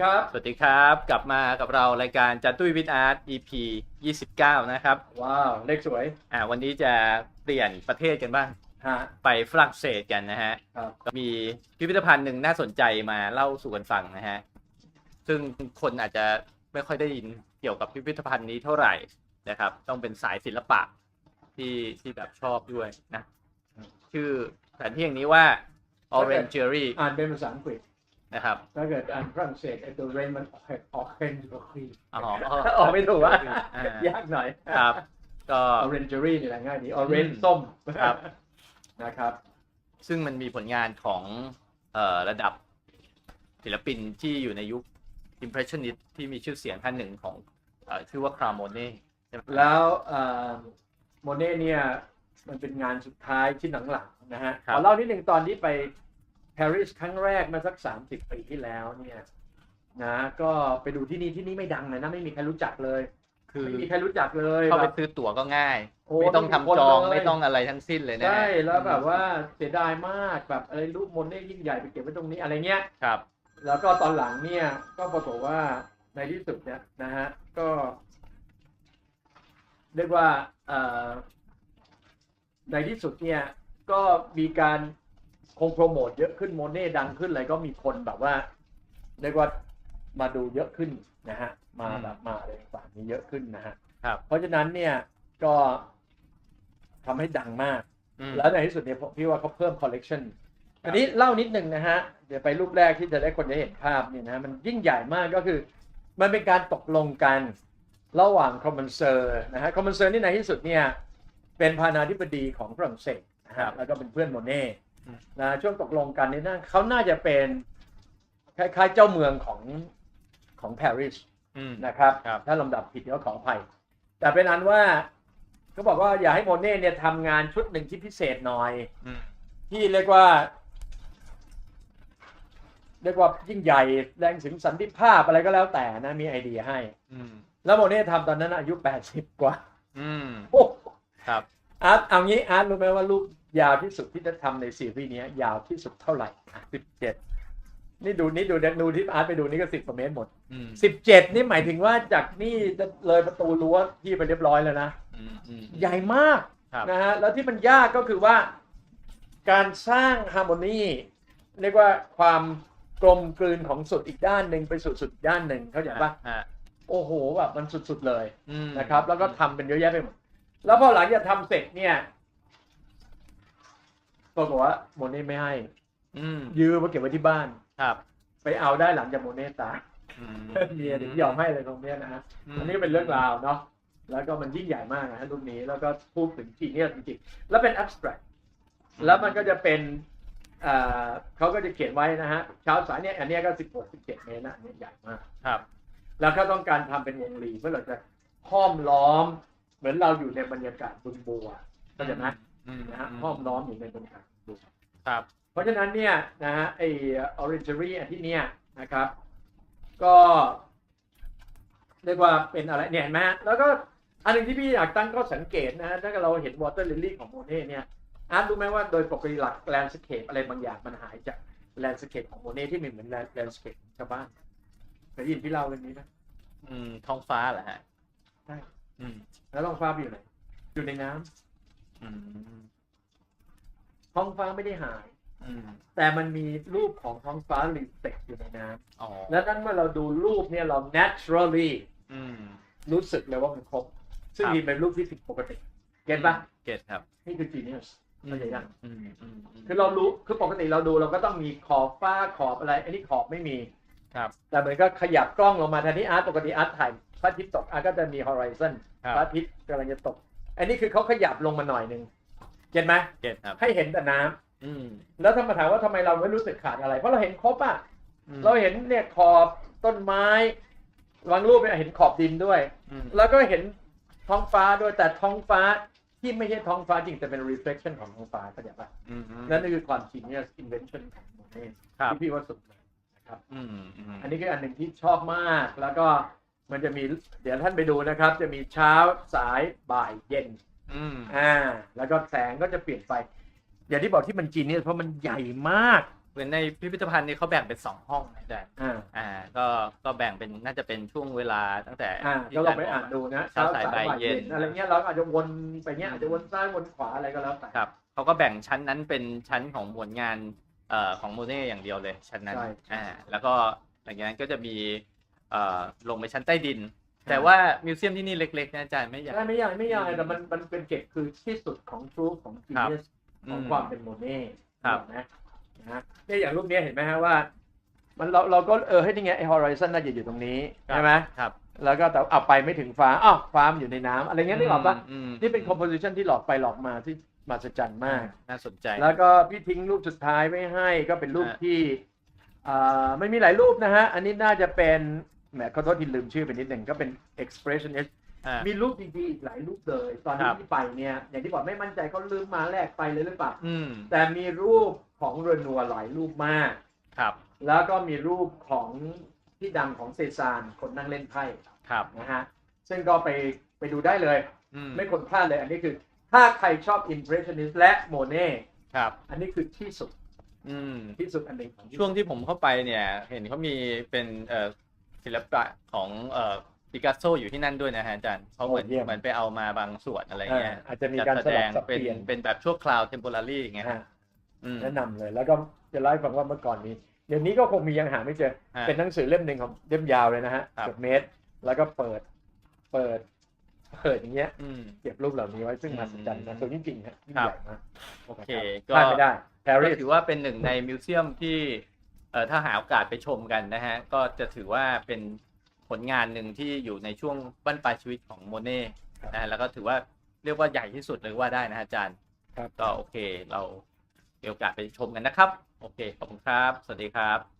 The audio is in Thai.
ครับ สวัสดีครับ กลับมากับเรารายการจันตุ้ยวิทอาร์ต EP 29 นะครับ ว้าว เลขสวย อ่า วันนี้จะเปลี่ยนประเทศกันบ้าง ฮะ ไปฝรั่งเศสกันนะฮะ ครับก็มีพิพิธภัณฑ์หนึ่งน่าสนใจมาเล่าสู่กันฟังนะฮะ ซึ่งคนอาจจะไม่ค่อยได้ยินเกี่ยวกับพิพิธภัณฑ์นี้เท่าไหร่นะครับ ต้องเป็นสายศิลปะที่ที่แบบชอบด้วยนะ ชื่อสถานที่อย่างนี้ว่า Orangery อ่านเป็นภาษาอังกฤษ นะครับ ถ้าเกิดอ่านฝรั่งเศสไอ้ตัวเรนมันออกออกเคนออกคีอ๋อออกไม่ถูกว่าอ่ายากหน่อยครับ ก็ Orangery นี่แหละง่ายดี Orange อืมส้มครับนะครับ ซึ่งมันมีผลงานของเอ่อระดับศิลปินที่อยู่ในยุค Impressionist ที่มีชื่อเสียงท่านหนึ่งของเออชื่อว่าครามโมเน่ใช่ไหมแล้วโมเน่เนี่ยมันเป็นงานสุดท้ายที่หลังๆนะฮะขอเล่านิดหนึ่งตอนที่ไป ปารีสครั้งแรกมาสักสามสิบปีที่แล้วเนี่ยนะก็ไปดูที่นี่ที่นี่ไม่ดังเลยนะไม่มีใครรู้จักเลยคือไม่มีใครรู้จักเลยเข้าไปแบบซื้อตั๋วก็ง่ายโอ้ไม่ต้องไม่ทำมีคนจองเลยไม่ต้องอะไรทั้งสิ้นเลยนะฮะใช่แล้วแบบว่าเสียดายมากแบบอะไรรูปโมเน่ยิ่งใหญ่ไปเก็บไว้ตรงนี้อะไรเงี้ยครับ แล้วก็ตอนหลังเนี่ยก็ปรากฏว่าในที่สุดเนี่ยนะฮะก็ เรียกว่าเอ่อในที่สุดเนี่ยก็มีการ คงโปรโมทเยอะขึ้นโมเน่ดังขึ้นเลยก็มีคนแบบว่าเรียกว่ามาดูเยอะขึ้นนะฮะ มาแบบมาอะไรต่างๆนี้เยอะขึ้นนะฮะครับ เพราะฉะนั้นเนี่ยก็ทำให้ดังมากอืมแล้วในที่สุดเนี่ยผมพี่ว่าเขาเพิ่มคอลเลกชันอันนี้เล่านิดหนึ่งนะฮะ เดี๋ยวไปรูปแรกที่จะได้คนได้เห็นภาพเนี่ยนะมันยิ่งใหญ่มากก็คือ มันเป็นการตกลงกันระหว่างคอมมอนเซอร์นะฮะคอมมอนเซอร์นี่ในที่สุดเนี่ยเป็นพานาธิบดีของฝรั่งเศสนะครัฮะบแล้วก็เป็นเพื่อนโมเน่อืม นะช่วงตกลงกันนี่นะเขาน่าจะเป็นคล้ายๆเจ้าเมืองของของปารีสอืมนะครับครับ ถ้าลำดับผิดก็ขออภัย แต่เป็นอันว่าเขาบอกว่าอยากให้โมเน่เนี่ยทำงานชุดหนึ่งที่พิเศษหน่อยอืมที่เรียกว่า เรียกว่ายิ่งใหญ่แรงถึงสันติภาพอะไรก็แล้วแต่นะมีไอเดียให้อืมแล้วโมเน่ทำตอนนั้นอายุ80กว่าอืมโอ้ครับอาร์ตเอางี้อาร์ตรู้ไหมว่ารูป ยาวที่สุดที่จะทำในซีรีส์เนี้ยยาวที่สุดเท่าไหร่สิบเจ็ดนี่ดูนี่ดูดูที่อาร์ตไปดูนี่ก็สิบกว่าเมตรหมดอืมสิบเจ็ดนี่หมายถึงว่าจากนี่จะเลยประตูรั้วที่ไปเรียบร้อยแล้วนะอืมอืมใหญ่มากครับนะฮะแล้วที่มันยากก็คือว่า การสร้างฮาร์โมนีเรียกว่าความกลมกลืนของสุดอีกด้านหนึ่งไปสู่สุดอีกด้านหนึ่งเข้าใจปะฮะโอ้โหแบบมันสุดๆเลยอืมนะครับ แล้วก็ทำเป็นเยอะแยะไปหมดแล้วพอหลังจากทำเสร็จเนี่ย ปรากฏว่าโมเน่ไม่ให้ อืมยืมมาเก็บไว้ที่บ้าน ครับ ไปเอาได้หลังจากโมเน่ตายอืม เมียถึงยอมให้เลยตรงเนี้ยนะฮะ อันนี้ก็เป็นเรื่องราวเนาะ แล้วก็มันยิ่งใหญ่มากนะฮะรุ่นนี้ แล้วก็พูดถึงจีเนียสจริงๆ แล้วเป็น abstract แล้วมันก็จะเป็นเอ่อเขาก็จะเขียนไว้นะฮะเช้าสายเนี่ยอันเนี้ยก็16 17เมตรนะอันนี้ใหญ่มาก ครับ แล้วเขาต้องการทำเป็นวงรีเพื่อเราจะห้อมล้อม เหมือนเราอยู่ในบรรยากาศบึงบัวเข้าใจไหมอืม นะฮะห้อมล้อมอยู่ในบรรยากาศบึงบัวครับ เพราะฉะนั้นเนี่ยนะฮะไอ orangery อันที่เนี่ยนะครับ ก็เรียกว่าเป็นอะไรเนี่ยเห็นไหมฮะแล้วก็อันหนึ่งที่พี่อยากตั้งก็สังเกตนะฮะถ้าเราเห็น water lily ของโมเน่เนี่ยอาร์ตรู้ไหมว่าโดยปกติหลัก landscape อะไรบางอย่างมันหายจาก landscape ของโมเน่ที่มีเหมือน landscape ของชาวบ้านเคยได้ยินพี่เล่าเรื่องนี้ไหมอืมท้องฟ้าเหรอฮะใช่อืมแล้วท้องฟ้าไปอยู่ไหนอยู่ในน้ำ อืมท้องฟ้าไม่ได้หาย อืมแต่มันมีรูปของท้องฟ้า reflect อยู่ในน้ำอ๋อแล้วนั้นเมื่อเราดูรูปเนี่ยเรา naturally อืม รู้สึกเลยว่ามันครบ ซึ่งครับ มีเป็นรูปที่ผิดปกติ เก็ตปะเก็ตครับนี่คือ genius เข้าใจยัง อืมอืมมคือเรารู้ คือปกติเราดูเราก็ต้องมีขอบฟ้าขอบอะไร อันนี้ขอบไม่มี ครับแต่เหมือนก็ขยับกล้องลงมาแทนที่อาร์ตปกติอาร์ตถ่ายพระอาทิตย์ตกอาร์ตก็จะมี horizon ครับพระอาทิตย์กำลังจะตก อันนี้คือเขาขยับลงมาหน่อยหนึ่งเก็ตไหมเก็ตครับ ให้เห็นแต่น้ำอืม แล้วถ้ามาถามว่าทำไมเราไม่รู้สึกขาดอะไร เพราะเราเห็นครบอะ อืม เราเห็นเนี่ยขอบต้นไม้บางรูปเนี่ยเห็นขอบดินด้วย อืม แล้วก็เห็นท้องฟ้าด้วยแต่ท้องฟ้าที่ไม่ใช่ท้องฟ้าจริงแต่เป็น reflection ของท้องฟ้าเข้าใจปะอืมอืมนั่นคือความ genius invention ของโมเน่ครับ ที่พี่ว่าสุดเลยนะครับ อืมอืมอันนี้คืออันหนึ่งที่ชอบมากแล้วก็ มันจะมีเดี๋ยวท่านไปดูนะครับ จะมีเช้าสายบ่ายเย็นอืมอ่า แล้วก็แสงก็จะเปลี่ยนไป อย่างที่บอกที่มัน genius เพราะมันใหญ่มากมือนในพิพิธภัณฑ์นี้เขาแบ่งเป็นสองห้องนะอาจารย์อ่าอ่า ก็ก็แบ่งเป็นน่าจะเป็นช่วงเวลาตั้งแต่อ่าที่ก็ลองไปจรย์บอ่านดูนะเช้าเช้าสายสายบ่ายบ่ายเย็เย็นนอะไรเงี้ยเราก็อาจจะวนไปเงี้ยอาจจะวนซ้ายวนขวาอะไรก็แล้วแต่ครับเขาก็แบ่งชั้นนั้นเป็นชั้นของมวลงานเอ่อของโมเน่อย่างเดียวเลยชั้นนั้นใช่อ่าแล้วก็หลังจากนั้นก็จะมีเอ่อ ลงไปชั้นใต้ดิน แต่ว่ามิวเซียมที่นี่เล็กๆนะอาจารย์ไม่ใหญ่ไม่ใหญ่ไม่ใหญ่แต่มันมันเป็นเก็บคือที่สุดของทรูปของจีครับเนสของความเป็นโมเน่ครับนะนะฮะเนี่ยอย่างรูปเนี้ยเห็นไหมฮะว่า มันเราเราก็เออให้นี่ไงไอฮอริซอนน่าจะอยู่ตรงนี้ใช่ไหมครับแล้วก็แต่เอาไปไม่ถึงฟ้าอ้าวฟ้ามันอยู่ในน้ำอะไรเงี้ยนึกออกปะมนี่เป็นคอมโพสิชันที่หลอกไปหลอกมาที่มหัศจรรย์มาก น่าสนใจ แล้วก็พี่ทิ้งรูปสุดท้ายไว้ให้ก็เป็นรูปอ่าที่อ่าไม่มีหลายรูปนะฮะ อันนี้น่าจะเป็น แหมขอโทษที่ลืมชื่อไปนิดหนึ่งก็เป็น expressionist อ่า มีรูปดีๆอีกหลายรูปเลยตอนครัที่บที่ไปเนี่ย อย่างที่บอกไม่มั่นใจเขาลืมมาแลกไปเลยหรือเปล่าอืมแต่มีรูปของเรนัวหลายรูปมาก ครับแล้วก็มีรูปของที่ดังของเซซานคนนั่งเล่นไพ่ครับนะฮะซึ่งก็ไปไปดูได้เลย อืมไม่ควรพลาดเลย อันนี้คือถ้าใครชอบ impressionist และโมเน่ครับ อันนี้คือที่สุดอืม ที่สุดอันหนึ่งของช่วงที่ผมเข้าไปเนี่ย เห็นเขามีเป็นเอ่อ ศิลปะของเอ่อปิกัสโซอยู่ที่นั่นด้วยนะฮะอาจารย์เขาเหมือนเหมือนไปเอามาบางส่วนอะไรเงี้ยอาจจะมีการจัดสแสดลับงสับเปเป็นลี่ยนเป็นแบบชั่วคราวเทมโพรารีอย่างเงี้ยอ่าอืมแนะนำเลย แล้วก็จะเล่าให้ฟังว่าเมื่อก่อนนี้ เดี๋ยวนี้ก็คงมียังหาไม่เจอ ฮะ เป็นหนังสือเล่มหนึ่งของเล่มยาวเลยนะฮะครับ เกือบเมตร แล้วก็เปิด เปิด เปิดอย่างเงี้ย อืม เก็บรูปเหล่านี้ไว้ซึ่งอืมมหัศจรรย์นะสวยจริงๆฮะยิ่งครับใหญ่มากโอเคพลาดไม่ได้ปาก็รีสถือว่าเป็นหนึ่งในมิวเซียมที่ เอ่อถ้าหาโอกาสไปชมกันนะฮะ ก็จะถือว่าเป็นผลงานหนึ่งที่อยู่ในช่วงบั้นปลายชีวิตของโมเน่นะฮะแล้วก็ถือว่าเรียกว่าใหญ่ที่สุดเลยว่าได้นะฮะอาจารย์ ครับ ก็โอเค เรามีโอกาสไปชมกันนะครับ โอเค ขอบคุณครับ สวัสดีครับ